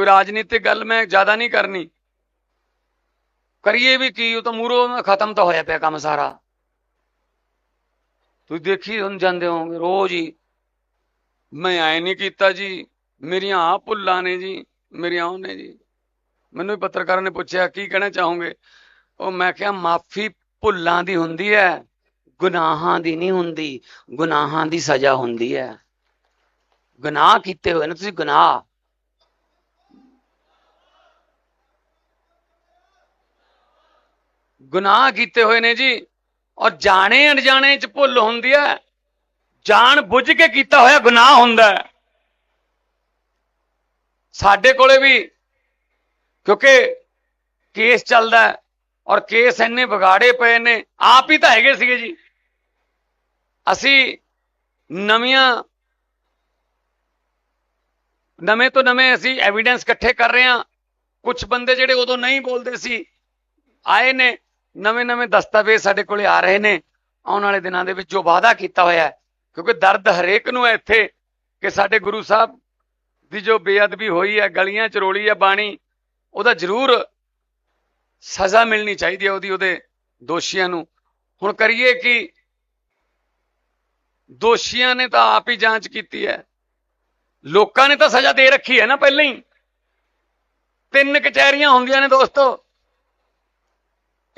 ਕੋਈ ਰਾਜਨੀਤਿਕ ਗੱਲ ਮੈਂ ਜ਼ਿਆਦਾ ਨਹੀਂ ਕਰਨੀ। ਕਰੀਏ ਵੀ ਕੀ, ਉਹ ਤਾਂ ਮੂਰੋਂ ਖਤਮ ਤਾਂ ਹੋਇਆ ਪਿਆ ਕੰਮ ਸਾਰਾ। ਤੁਸੀਂ ਦੇਖੀ ਹੁਣ ਜਾਂਦੇ ਹੋਗੇ ਰੋਜ਼ ਹੀ। ਮੈਂ ਐ ਨਹੀਂ ਕੀਤਾ ਜੀ, ਮੇਰੀਆਂ ਆ ਭੁੱਲਾਂ ਨੇ ਜੀ, ਮੇਰੀਆਂ ਉਹ ਨੇ ਜੀ। ਮੈਨੂੰ ਵੀ ਪੱਤਰਕਾਰਾਂ ਨੇ ਪੁੱਛਿਆ, ਕੀ ਕਹਿਣਾ ਚਾਹੋਗੇ? ਉਹ ਮੈਂ ਕਿਹਾ, ਮਾਫੀ ਭੁੱਲਾਂ ਦੀ ਹੁੰਦੀ ਹੈ, ਗੁਨਾਹਾਂ ਦੀ ਨਹੀਂ ਹੁੰਦੀ। ਗੁਨਾਹਾਂ ਦੀ ਸਜ਼ਾ ਹੁੰਦੀ ਹੈ। ਗੁਨਾਹ ਕੀਤੇ ਹੋਏ ਨੇ, ਤੁਸੀਂ ਗੁਨਾਹ। ਗੁਨਾਹ ਕੀਤੇ ਹੋਏ ਨੇ ਜੀ। ਔਰ ਜਾਣੇ ਅਣਜਾਣੇ ਚ ਭੁੱਲ ਹੁੰਦੀ ਹੈ। ਜਾਣ ਬੁੱਝ ਕੇ ਕੀਤਾ ਹੋਇਆ ਗੁਨਾਹ ਹੁੰਦਾ ਹੈ। ਸਾਡੇ ਕੋਲੇ ਵੀ, ਕਿਉਂਕਿ ਕੇਸ ਚੱਲਦਾ ਹੈ ਔਰ ਕੇਸ ਇੰਨੇ ਵਿਗਾੜੇ ਪਏ ਨੇ, ਆਪ ਹੀ ਤਾਂ ਹੈਗੇ ਸੀਗੇ ਜੀ। ਅਸੀਂ ਨਵੀਆਂ, ਨਵੇਂ ਤੋਂ ਨਵੇਂ ਅਸੀਂ ਐਵੀਡੈਂਸ ਇਕੱਠੇ ਕਰ ਰਹੇ ਹਾਂ। ਕੁਝ ਬੰਦੇ ਜਿਹੜੇ ਉਦੋਂ ਨਹੀਂ ਬੋਲਦੇ ਸੀ, ਆਏ ਨੇ। ਨਵੇਂ ਨਵੇਂ ਦਸਤਾਵੇਜ਼ ਸਾਡੇ ਕੋਲੇ ਆ ਰਹੇ ਨੇ। ਆਉਣ ਵਾਲੇ ਦਿਨਾਂ ਦੇ ਵਿੱਚ ਜੋ ਵਾਅਦਾ ਕੀਤਾ ਹੋਇਆ ਹੈ, ਕਿਉਂਕਿ ਦਰਦ ਹਰੇਕ ਨੂੰ ਹੈ ਇੱਥੇ, ਕਿ ਸਾਡੇ ਗੁਰੂ ਸਾਹਿਬ ਦੀ ਜੋ ਬੇਅਦਬੀ ਹੋਈ ਹੈ, ਗਲੀਆਂ ਚ ਰੋਲੀ ਹੈ, ਬਾਣੀ, ਉਹਦਾ ਜ਼ਰੂਰ ਸਜ਼ਾ ਮਿਲਣੀ ਚਾਹੀਦੀ ਹੈ ਉਹਦੀ, ਉਹਦੇ ਦੋਸ਼ੀਆਂ ਨੂੰ। ਹੁਣ ਕਰੀਏ ਕਿ ਦੋਸ਼ੀਆਂ ਨੇ ਤਾਂ ਆਪ ਹੀ ਜਾਂਚ ਕੀਤੀ ਹੈ। ਲੋਕਾਂ ਨੇ ਤਾਂ ਸਜ਼ਾ ਦੇ ਰੱਖੀ ਹੈ ਨਾ, ਪਹਿਲਾਂ ਹੀ। ਤਿੰਨ ਕਚਹਿਰੀਆਂ ਹੁੰਦੀਆਂ ਨੇ ਦੋਸਤੋ।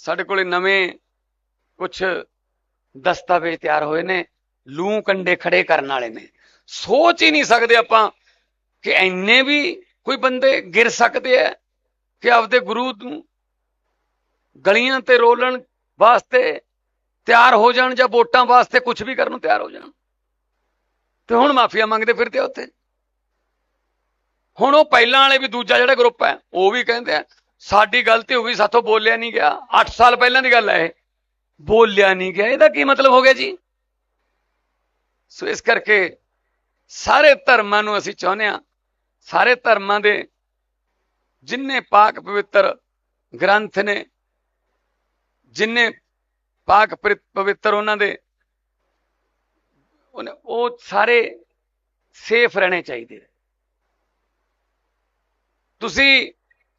ਸਾਡੇ ਕੋਲੇ ਨਵੇਂ ਕੁਝ ਦਸਤਾਵੇਜ਼ ਤਿਆਰ ਹੋਏ ਨੇ, ਲੂ ਕੰਡੇ ਖੜੇ ਕਰਨ ਵਾਲੇ ਨੇ। ਸੋਚ ਹੀ ਨਹੀਂ ਸਕਦੇ ਆਪਾਂ ਕਿ ਐਨੇ ਵੀ ਕੋਈ ਬੰਦੇ ਗਿਰ ਸਕਦੇ ਆ ਕਿ ਆਪਦੇ ਗੁਰੂ ਨੂੰ ਗਲੀਆਂ ਤੇ ਰੋਲਣ ਵਾਸਤੇ ਤਿਆਰ ਹੋ ਜਾਣ ਜਾਂ ਵੋਟਾਂ ਵਾਸਤੇ ਕੁਝ ਵੀ ਕਰਨ ਨੂੰ ਤਿਆਰ ਹੋ ਜਾਣ। ਤੇ ਹੁਣ ਮਾਫੀਆ ਮੰਗਦੇ ਫਿਰਦੇ ਆ ਉੱਥੇ। ਹੁਣ ਉਹ ਪਹਿਲਾਂ ਵਾਲੇ ਵੀ ਦੂਜਾ ਜਿਹੜਾ ਗਰੁੱਪ ਹੈ, ਉਹ ਵੀ ਕਹਿੰਦੇ ਆ ਸਾਡੀ ਗਲਤੀ ਹੋ ਗਈ ਸਾਥੋਂ ਬੋਲਿਆ ਨਹੀਂ ਗਿਆ। 8 ਸਾਲ ਪਹਿਲਾਂ ਦੀ ਗੱਲ ਹੈ ਇਹ। ਬੋਲਿਆ ਨਹੀਂ ਗਿਆ। ਇਹਦਾ ਕੀ ਮਤਲਬ ਹੋ ਗਿਆ ਜੀ? ਸੋ ਇਸ ਕਰਕੇ ਸਾਰੇ ਧਰਮਾਂ ਨੂੰ ਅਸੀਂ ਚਾਹੁੰਦੇ ਆ ਸਾਰੇ ਧਰਮਾਂ ਦੇ ਜਿੰਨੇ ਪਾਕ ਪਵਿੱਤਰ ਗ੍ਰੰਥ ਨੇ, ਜਿੰਨੇ ਪਾਕ ਪਵਿ- ਪਵਿੱਤਰ ਉਹਨਾਂ ਦੇ ਉਹ ਸਾਰੇ ਸੇਫ ਰਹਿਣੇ ਚਾਹੀਦੇ ਤੁਸੀਂ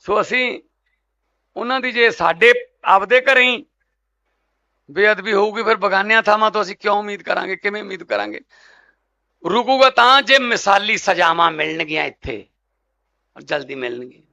ਸੋ ਅਸੀਂ ਉਹਨਾਂ ਦੀ ਜੇ ਸਾਡੇ ਆਪਦੇ ਘਰੇ ਹੀ ਬੇਅਦਬੀ ਹੋਊਗੀ, ਫਿਰ ਬਗਾਨਿਆਂ ਥਾਵਾਂ ਤੋਂ ਅਸੀਂ ਕਿਉਂ ਉਮੀਦ ਕਰਾਂਗੇ, ਕਿਵੇਂ ਉਮੀਦ ਕਰਾਂਗੇ? ਰੁਕੂਗਾ ਤਾਂ ਜੇ ਮਿਸਾਲੀ ਸਜ਼ਾਵਾਂ ਮਿਲਣਗੀਆਂ ਇੱਥੇ ਔਰ ਜਲਦੀ ਮਿਲਣਗੀਆਂ।